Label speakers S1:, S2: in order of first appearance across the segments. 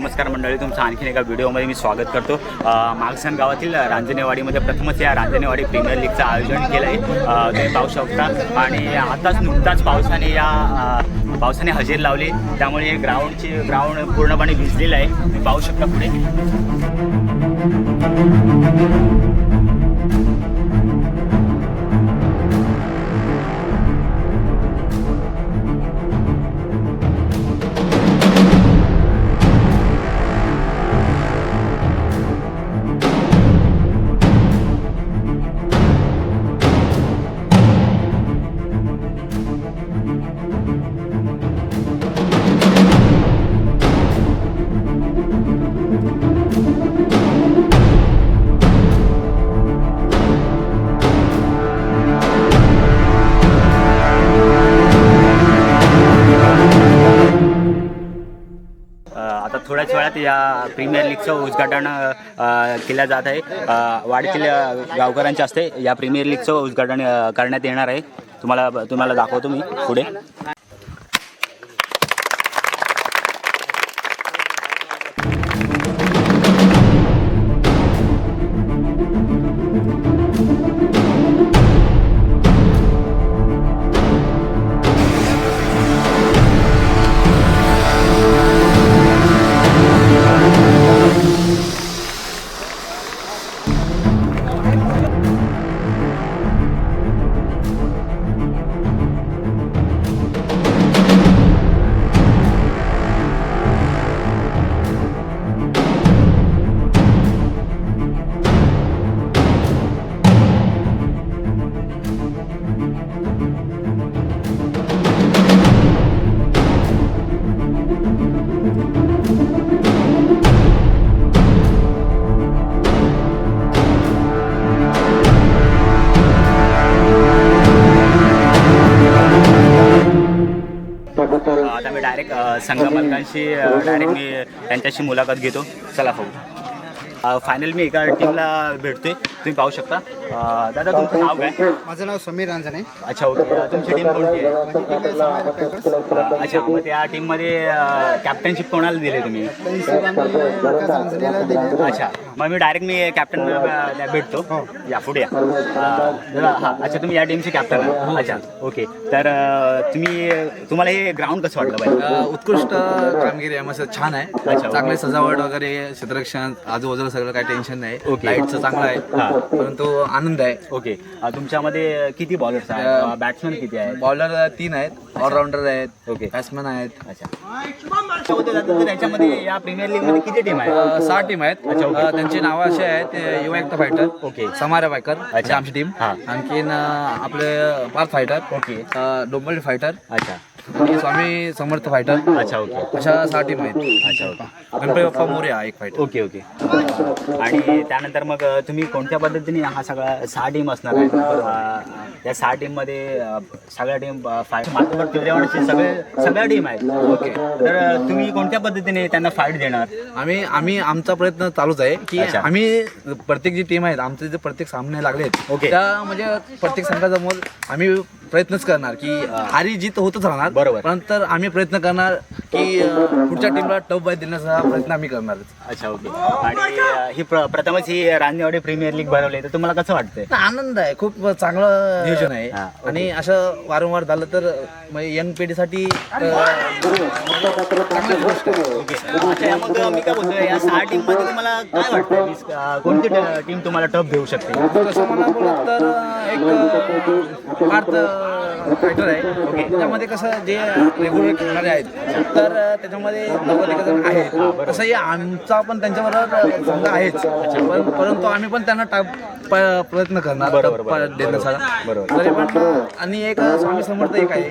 S1: नमस्कार मंडळी तुमचं आणखीन एका व्हिडिओमध्ये मी स्वागत करतो. अ, गावातील रांजणेवाडीमध्ये प्रथमच या रांजणेवाडी प्रीमियर लीगचं आयोजन केलं आहे तुम्ही पाहू शकता. आणि आताच नुकताच पावसाने या पावसाने हजेरी लावली. त्यामुळे ग्राउंडची ग्राउंड पूर्णपणे भिजलेलं आहे. तुम्ही पाहू शकता पुढे. थोड्याच वेळात या प्रीमियर लीगचं उद्घाटन केलं जात आहे. वाडीतील अ, गावकऱ्यांच्या हस्ते या प्रीमियर लीगचं उद्घाटन करण्यात येणार आहे. तुम्हाला तुम्हाला दाखवतो मी पुढे. आता मी डायरेक्ट संगमलकांशी डायरेक्ट मी त्यांच्याशी मुलाखत घेतो. चला भाऊ फायनल मी एका टीमला भेटतोय. तुम्ही पाहू शकता. दादा तुमचं नाव काय?
S2: माझं नाव समीर रांजणे.
S1: अच्छा ओके. तुमची टीम कोणती आहे? अच्छा मग त्या टीममध्ये कॅप्टनशिप कोणाला दिले तुम्ही?
S2: रांजणेला दिले
S1: अच्छा मग मी डायरेक्ट मी कॅप्टन भेटतो. या पुढे या. अ, दादा, हा अच्छा तुम्ही या टीमचे कॅप्टन आहे. अच्छा ओके. तर अ, तुम्ही तुम्हाला हे ग्राउंड कसं वाटलं पाहिजे
S3: अ, उत्कृष्ट कामगिरी आहे. मस्त छान आहे.
S1: अच्छा.
S3: चांगले सजावट वगैरे क्षेत्ररक्षण आजूबाजूला सगळं काही टेन्शन नाही.
S1: ओके.
S3: लाईटचं चांगलं
S1: हा.
S3: आहे परंतु आनंद आहे.
S1: ओके अ, तुमच्यामध्ये किती बॉलर्स आहेत? बॅट्समन किती आहेत?
S3: बॉलर तीन आहेत. ऑलराऊंडर आहेत.
S1: ओके
S3: बॅट्समॅन आहेत.
S1: अच्छा. होते जातं तर याच्यामध्ये या प्रीमियर लीगमध्ये किती टीम आहे
S3: अ, सहा टीम आहेत. अ, त्यांची नावं अशी आहेत अ, युवा एकता फायटर
S1: ओके.
S3: समारा फायकर
S1: अच्छा.
S3: आमची टीम
S1: हा.
S3: आणखीन अ, आपले पार्थ फायटर
S1: ओके.
S3: अ, डोंबवली फायटर
S1: अच्छा.
S3: स्वामी समर्थ फायटर.
S1: अच्छा ओके.
S3: अशा सहा टीम आहेत
S1: अच्छा ओके.
S3: गणपती बाप्पा मोरे हा एक फायटर
S1: ओके ओके. आणि त्यानंतर मग तुम्ही कोणत्या पद्धतीने हा सगळा सहा टीम असणार आहे अ, या सहा टीममध्ये अ, सगळ्या टीम मातोबर किल्ल्यावरचे सगळे सगळ्या टीम आहेत. ओके. तर तुम्ही कोणत्या पद्धतीने त्यांना फाईट देणार?
S3: आम्ही आम्ही आमचा प्रयत्न चालूच आहे की
S1: अच्छा.
S3: आम्ही प्रत्येक जी टीम आहेत आमचे जे प्रत्येक सामने लागले आहेत
S1: ओके.
S3: त्या म्हणजे प्रत्येक संघासमोर आम्ही प्रयत्नच करणार की हारी जीत होतच राहणार.
S1: बरोबर.
S3: पण तर आम्ही प्रयत्न करणार की अं, पुढच्या टीमला टफ बाय देण्याचा प्रयत्न आम्ही करणार.
S1: अच्छा ओके आणि अ, ही प्र प्रथमच ही रांजणेवाडी प्रीमियर लीग भरवली तर तुम्हाला कसं वाटतंय?
S3: आनंद आहे. खूप चांगलं नियोजन आहे.
S1: हा, ओके.
S3: आणि असं वारंवार झालं तर यंग पिढीसाठी अं, चांगली गोष्ट आहे.
S1: ओके अच्छा मग मी काय बोलतोय या सहा टीममध्ये तुम्हाला काय वाटतं की, अ, कोणती टीम तुम्हाला टफ देऊ शकते?
S3: तसं तर एक पार्थ फायटर आहे. ओके त्याच्यामध्ये कसं जे रेग्युलर खेळणारे आहेत तर त्याच्यामध्ये नव्वद एक जण आहेत तसंही आमचा पण त्यांच्याबरोबर संघ आहेच. पण परंतु आम्ही पण त्यांना टाप प- प्रयत्न करणार. देण्याचा
S1: बरोबर.
S3: तरी पण आणि एक स्वामी समर्थ एक आहे.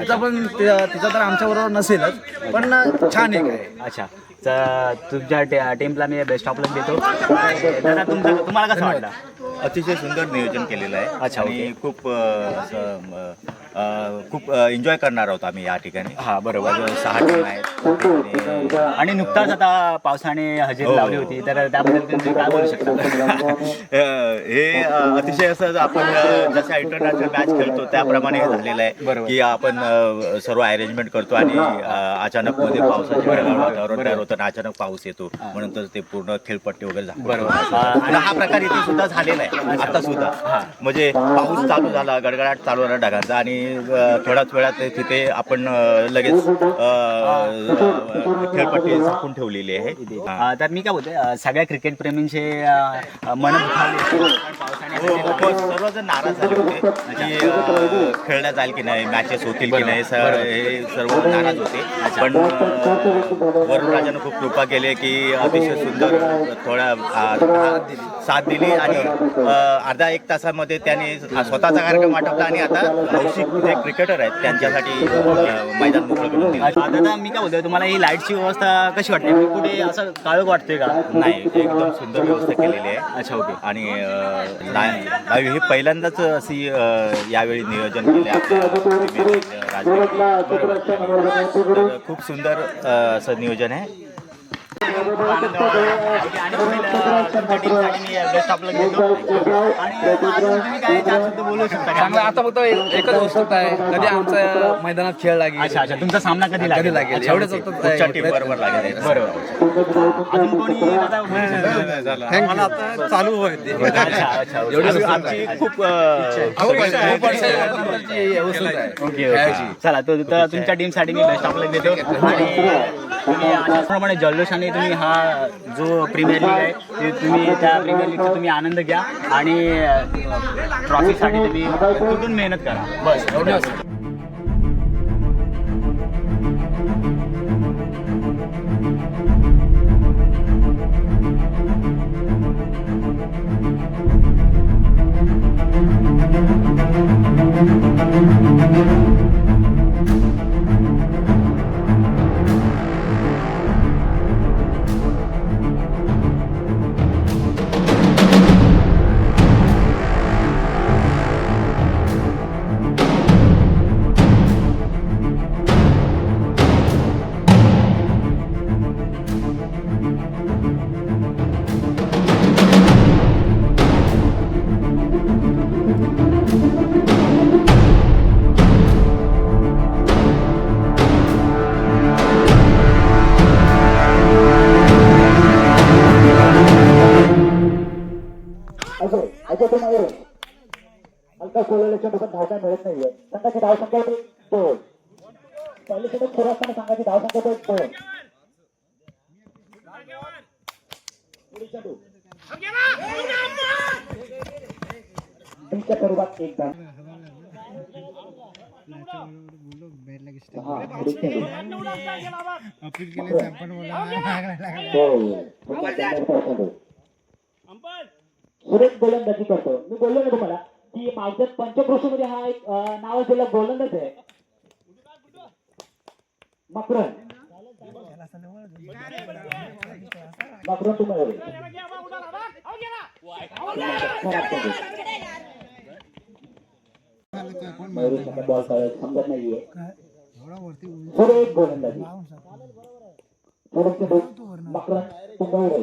S3: तिचा पण तिचा तर आमच्या बरोबर नसेलच पण छान एक आहे.
S1: अच्छा. तर तुमच्या टीमला मी बेस्ट ऑफ लक देतो. दादा तुमचं तुम्हाला कसं वाटलं?
S4: अतिशय सुंदर नियोजन केलेलं आहे.
S1: अच्छा,
S4: आणि. खूप असं, खूप एन्जॉय करणार आहोत आम्ही या ठिकाणी.
S1: हा बरोबर.
S4: सहा टीम आहेत. आणि
S1: नुकताच आता पावसाने हजेरी
S4: हो.
S1: लावली होती तर त्याबद्दल तुम्ही काय बोलू शकता?
S4: हे अतिशय असं आपण जसं इंटरनॅशनल मॅच खेळतो त्याप्रमाणे हे झालेलं आहे. की आपण सर्व अरेंजमेंट करतो आणि अचानक मध्ये पावसाचे वातावरण तयार होतं अचानक पाऊस येतो. म्हणून तर ते पूर्ण खेळपट्टी वगैरे झाली
S1: बरोबर.
S4: आणि हा प्रकार इथे सुद्धा झालेला आहे. आता सुद्धा म्हणजे पाऊस चालू झाला गडगडाट चालू झाला ढगांचा आणि अ, थोड्याच वेळात तिथे आपण लगेच खेळपट्टी झाकून ठेवलेली आहे.
S1: तर मी काय बोलते सगळ्या क्रिकेट प्रेमींचे मन दुखावले पावसाने
S4: हो, हो, सर्वजण नाराज झाले होते की जाईल की नाही मॅचेस होतील की नाही स- हे सर्व नाराज होते. पण अ, वरुण राजानं खूप कृपा केली की अतिशय सुंदर थोड्या अ, साथ दिली आणि अर्धा एक तासामध्ये त्यांनी स्वतःचा कार्यक्रम आटपला आणि आता हौशी जे क्रिकेटर आहेत त्यांच्यासाठी मैदान मोकळं करून
S1: दादा मी काय बोलतोय तुम्हाला ही लाईटची व्यवस्था कशी वाटते? मी कुठे असं काळोख वाटतोय का?
S4: नाही एकदम सुंदर व्यवस्था केलेली आहे.
S1: अच्छा ओके.
S4: आणि लाईव्ह हे पहिल्यांदाच अशी यावेळी नियोजन केले आपल्या खूप सुंदर असं नियोजन आहे.
S3: आता फक्त एक- एकच आहे. कधी आमच्या मैदानात खेळ लागेल.
S1: अच्छा अच्छा. तुमचा सामना कधी लागेल?
S3: कधी लागेल एवढंच
S4: बरोबर लागेल.
S1: बरोबर.
S3: चालू होईल
S4: खूप
S1: चला तुमच्या टीमसाठी मी बेस्ट आपलं देतो. आणि तुम्ही अशाप्रमाणे जल्लोषाने तुम्ही हा जो प्रीमियर लीग आहे ते तुम्ही त्या प्रीमियर लीगचा तुम्ही आनंद घ्या आणि ट्रॉफीसाठी तुम्ही कुठून मेहनत करा. बस एवढंच
S5: सोडलेल्या चेंडूत धावता मिळत नाहीये. संघाची धाव संख्या होती दोन. पहिली षटक सुरू असताना संघाची धाव संख्या होती दोन स्वरूपात एक धाव हो. पुढचा चेंडू सुरेश गोलंदाजी करतो. मी बोललो ना तुम्हाला की माझ्या पंचक्रोशीमध्ये हा एक नाव असलेला गोलंदाज आहे. मकरन मकरन तुम्हाला बॉल समजत नाहीये सुरेश गोलंदाजी सुरेश मकरन तुम्हाला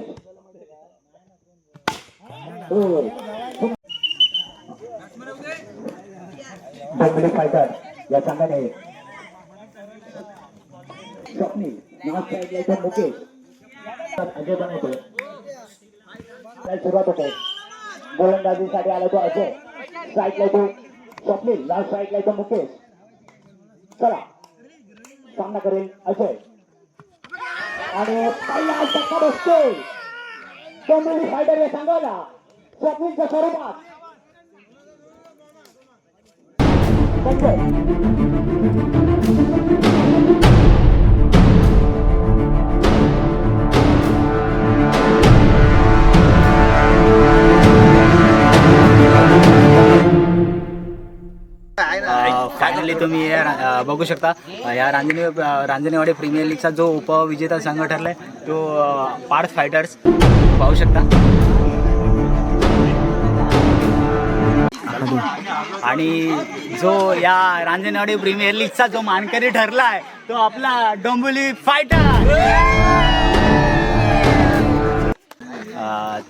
S5: डोंबिवली फायटर या संघाने स्वप्नी नाथ साईडला इथं मुकेश. अजय बनवतो सुरुवात होते. गोलंदाजीसाठी आला तो अजय. साईडला तो स्वप्नील लास्ट साईडला इथं मुकेश. चला. सामना करेल अजय. आणि पहिला धक्का बसतो डोंबिवली फायटर या संघाला स्वप्नीलच्या स्वरूपात
S1: तुम्ही या बघू शकता. या रांजणी अ, रांजणेवाडी प्रीमियर लीगचा जो उपविजेता संघ ठरलाय तो पार्थ फायटर्स. पाहू शकता. आणि जो या रांजणवाडी प्रीमियर लीगचा जो मानकरी ठरला आहे तो आपला डोंबुली फायटर.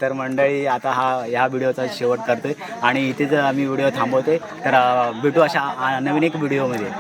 S1: तर मंडळी आता हा ह्या व्हिडिओचा शेवट करतोय. आणि इथेच आम्ही व्हिडिओ थांबवतोय तर भेटू अशा नवीन एक व्हिडिओमध्ये.